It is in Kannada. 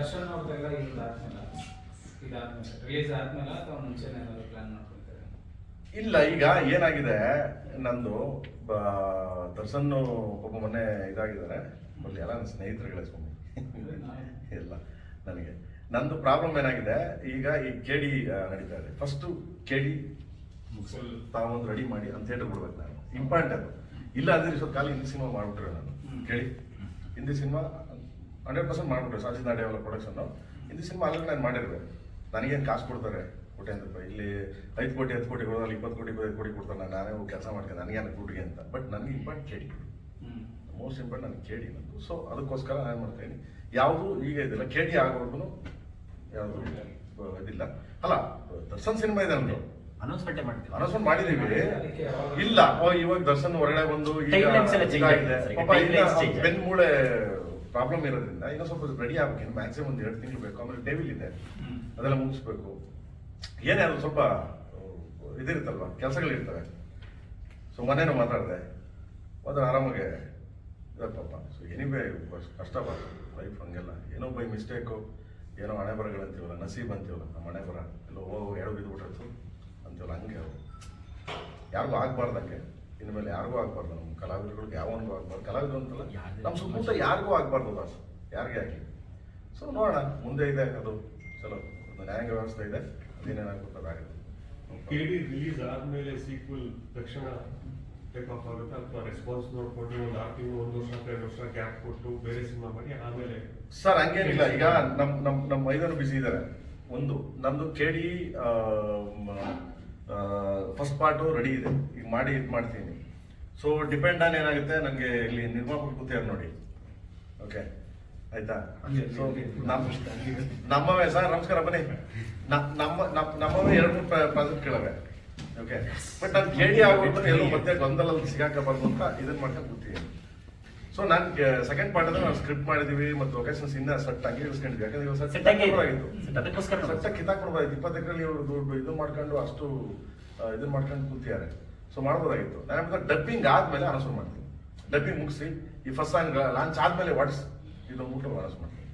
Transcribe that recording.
ದರ್ಶನ್ ಅವ್ರದ್ದೆಲ್ಲ ಇದಾದ್ಮೇಲೆ ಇದಾದ್ಮೇಲೆ ರಿಲೀಸ್ ಆದ್ಮೇಲೆ ಅಥವಾ ಮುಂಚೆನೇ ಏನಾದ್ರು ಪ್ಲಾನ್ ಮಾಡ್ಕೊಳ್ತಾರೆ ಇಲ್ಲ ಈಗ ಏನಾಗಿದೆ ನಂದು ಬ- ದರ್ಶನ್ ಒಬ್ಬ ಮೊನ್ನೆ ಇದಾಗಿದ್ದಾರೆ. ಅಲ್ಲಿ ಎಲ್ಲ ನನ್ನ ಸ್ನೇಹಿತರುಗಳೇ ಸ್ವಾಮಿ. ಇಲ್ಲ ನನಗೆ. ನಂದು ಪ್ರಾಬ್ಲಮ್ ಏನಾಗಿದೆ ಈಗ ಈ ಕೆ ಡಿ ನಡೀತಾ ಇದೆ. ಫಸ್ಟು ಕೆ ಡಿ ತಾವೊಂದು ರೆಡಿ ಮಾಡಿ ಅಂತ ಥಿಯೇಟರ್ ಬಿಡ್ಬೇಕು ನಾನು. ಇಂಪಾರ್ಟೆಂಟ್ ಅದು. ಇಲ್ಲ ಅದೇ ಸ್ವಲ್ಪ ಕಾಲ ಹಿಂದಿ ಸಿನಿಮಾ ಮಾಡ್ಬಿಟ್ರೆ ನಾನು. ಕೇಳಿ. ಹಿಂದಿ ಸಿನಿಮಾ ಹಂಡ್ರೆಡ್ ಪರ್ಸೆಂಟ್ ಮಾಡಿಬಿಟ್ರು ಸಾಜಿದ್ ನಾಡಿ ಅವರ ಪ್ರೊಡಕ್ಷನ್ನು ಹಿಂದಿ ಸಿನಿಮಾ ಅಲ್ಲಿ ನಾನು ಮಾಡಿರುವೆ ನನಗೇನು ಕಾಸು ಕೊಡ್ತಾರೆ? ಕೋಟೆ ರೂಪಾಯಿ. ಇಲ್ಲಿ ಐದು ಕೋಟಿ ಹತ್ತು ಕೋಟಿ ಕೊಡೋದು ಇಪ್ಪತ್ತು ಕೋಟಿ ಐದು ಕೋಟಿ ಕೊಡ್ತಾರೆ. ನಾನು ನಾನೇ ಕೆಲಸ ಮಾಡ್ತೀನಿ. ನನಗೇನು ದುಡ್ಡಿಗೆ ಅಂತ. ಬಟ್ ನನಗೆ ಇಂಪಾರ್ಟ್ ಕೇಳಿ. ಮೋಸ್ಟ್ ಇಂಪಾರ್ಟೆಂಟ್ ನನಗೆ ಕೇಳಿ ನಂದು. ಸೊ ಅದಕ್ಕೋಸ್ಕರ ನಾನು ಮಾಡ್ತೀನಿ? ಯಾವುದು ಈಗ ಇದಿಲ್ಲ. ಕೇಳಿ ಆಗೋರ್ಗು ಯಾವುದು ಇದಿಲ್ಲ. ಅಲ್ಲ ದರ್ಶನ್ ಸಿನಿಮಾ ಇದೆ ನಮ್ದು. ಅನೌನ್ಸ್ಮೆಂಟ್ ಮಾಡ್ತೀವಿ. ಅನೌನ್ಸ್ಮೆಂಟ್ ಮಾಡಿದೀವಿ. ಇಲ್ಲ. ಇವಾಗ ದರ್ಶನ್ ಹೊರಗಡೆ ಬಂದು ಈಗ. ಬೆನ್ ಮೂಳೆ ಪ್ರಾಬ್ಲಮ್ ಇರೋದ್ರಿಂದ ಇನ್ನೂ ಸ್ವಲ್ಪ ರೆಡಿ ಆಗ್ಬೇಕು. ಮ್ಯಾಕ್ಸಿಮಮ್ ಒಂದು ಎರಡು ತಿಂಗಳು ಬೇಕು. ಆಮೇಲೆ ಡೇವಿಲ್ ಇದೆ. ಅದೆಲ್ಲ ಮುಗಿಸ್ಬೇಕು. ಏನೇ ಅದು ಸ್ವಲ್ಪ ಇದಿರುತ್ತಲ್ವ? ಕೆಲಸಗಳಿರ್ತವೆ. ಸೊ ಮನೇನೂ ಮಾತಾಡಿದೆ. ಅದು ಆರಾಮಾಗೆ ಇದಪ್ಪ ಪಾಪ ಸೊ ಎನಿವೇ ಕಷ್ಟ ಬರ್ತದೆ ಲೈಫ್ ಹಂಗೆಲ್ಲ. ಏನೋ ಬೈ ಮಿಸ್ಟೇಕು ಏನೋ ಹಣೆ ಬರಗಳಂತೀವಲ್ಲ ನಸೀಬ್ ಅಂತೀವಲ್ಲ ನಮ್ಮ ಹಣೆ ಬರ. ಎಲ್ಲೋ ಹೋಗೋ ಎರಡು ಬಿದ್ದು ಬಿಟ್ಟಿರ್ತು ಅಂತೀವಲ್ಲ ಹಂಗೆ. ಯಾರಿಗೂ ಆಗ್ಬಾರ್ದಂಗೆ ಇನ್ಮೇಲೆ ಯಾರಿಗೂ ಆಗ್ಬಾರ್ದು ನಮ್ಮ ಕಲಾವಿದರುಗಳಿಗೆ ಯಾವನಿಗೂ ಆಗ್ಬಾರ್ದು? ಕಲಾವಿದರು ಅಂತಲ್ಲ ನಮ್ಮ ಸುತ್ತಮುತ್ತ ಯಾರಿಗೂ ಆಗ್ಬಾರ್ದು ಬಾಸ್ ಯಾರಿಗೆ ಆಗಲಿ. ಸೊ ನೋಡೋಣ ಮುಂದೆ ಇದೆ ಅದು. ಚಲೋ ಒಂದು ನ್ಯಾಯಾಂಗ ವ್ಯವಸ್ಥೆ ಇದೆ ಅದೇನೇನಾಗುತ್ತೆ ಗೊತ್ತಾಗುತ್ತೆ ಕೆಡಿ ರಿಲೀಸ್ ಆದ್ಮೇಲೆ ಸೀಕ್ವಲ್ ತಕ್ಷಣ ಟೇಕ್ ಆಫ್ ಆಗುತ್ತೆ? ಅಥವಾ ರೆಸ್ಪಾನ್ಸ್ ನೋಡ್ಕೊಂಡು ಒಂದು ಆರು ತಿಂಗಳು ಒಂದು ವರ್ಷ ಎರಡು ವರ್ಷ ಗ್ಯಾಪ್ ಕೊಟ್ಟು ಬೇರೆ ಸಿನಿಮಾ ಮಾಡಿ ಆಮೇಲೆ ಸರ್ ಹಂಗೇನಿಲ್ಲ. ಈಗ ನಮ್ಮ ನಮ್ಮ ನಮ್ಮ ಮೈದಾನ ಬಿಸಿ ಇದ್ದಾರೆ ಒಂದು ನಮ್ದು K D first part ready ಇದೆ. ಈಗ ಮಾಡಿ ಇದು ಮಾಡ್ತೀನಿ. ಸೊ ಡಿಪೆಂಡ್ ಆನ್ ಏನಾಗುತ್ತೆ ನನಗೆ ಇಲ್ಲಿ ನಿರ್ಮಾಪಕ ಕೂತಿದ್ದಾರೆ ನೋಡಿ. ಓಕೆ ಆಯ್ತಾ? ಸೊ ನಮ್ಮ ನಮ್ಮವೇ ಸರ್ ನಮಸ್ಕಾರ ಬನ್ನಿ. ನಮ್ಮ ನಮ್ಮ- ನಮ್ಮವೇ ಎರಡು ಮೂರು ಪ್ರಾಜೆಕ್ಟ್ ಕೇಳವೆ. ಓಕೆ ಬಟ್ ನಾನು ಕೇಳಿ ಆಗೋದು ಎಲ್ಲೂ ಮತ್ತೆ ಗೊಂದಲಲ್ಲಿ ಸಿಗಾಕಬಾರ್ದು ಅಂತ ಇದನ್ನ ಮಾಡ್ಕೊಂಡು ಕೂತೀನಿ ಸೊ ನಾನು ಸೆಕೆಂಡ್ ಪಾರ್ಟ್ ಅಂದ್ರೆ ನಾವು ಸ್ಕ್ರಿಪ್ಟ್ ಮಾಡಿದೀವಿ ಮತ್ತು ಲೊಕೇಶನ್ಸ್ ಇನ್ನ ಸೆಟ್ ಆಗಿ ಇಳಿಸ್ಕೊಂಡಿದ್ವಿ ಯಾಕಂದ್ರೆ ಇವಾಗ ಸೆಟ್. ಆಗಿತ್ತು ಸೆಟ್ ಕಿತ್ತಾಕೊಡ್ಬಾರ್ದು ಇಪ್ಪತ್ತು ಎಕರೆಲಿ ಇವರು ದುಡ್ಡು ಇದು ಮಾಡ್ಕೊಂಡು ಅಷ್ಟು ಇದನ್ನ ಮಾಡ್ಕೊಂಡು ಕೂತಿದ್ದಾರೆ. ಸೊ ಮಾಡ್ಬೋದಾಗಿತ್ತು. ನಾನು ಡಬ್ಬಿಂಗ್ ಆದ್ಮೇಲೆ ಅನೌನ್ಸ್ ಮಾಡ್ತೀನಿ. ಡಬ್ಬಿಂಗ್ ಮುಗಿಸಿ, ಈ ಫಸ್ಟ್ ಸಾಂಗ್ ಲಾಂಚ್ ಆದ್ಮೇಲೆ ವಾಟ್ಸ್ ಇದು ಮುಟ್ಟು ಅನೌನ್ಸ್ ಮಾಡ್ತೀನಿ.